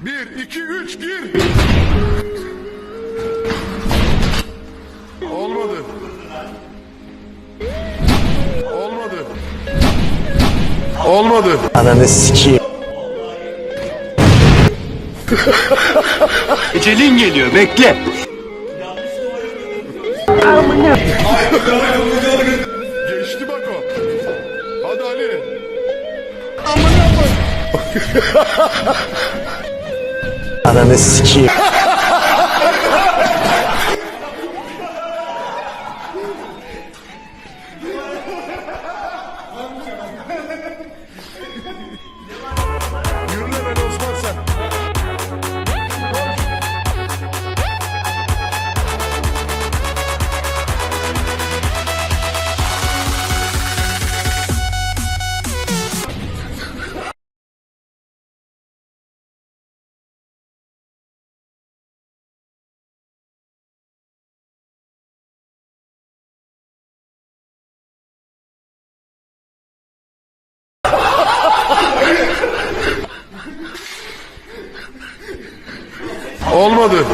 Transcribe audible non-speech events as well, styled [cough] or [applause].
Bir, iki, üç, gir. Olmadı. Olmadı. Olmadı. Ananı sikeyim. Ecelin geliyor bekle. Geçti bak o. Hadi Ali. [laughs] Ananı sikeyim. Olmadı.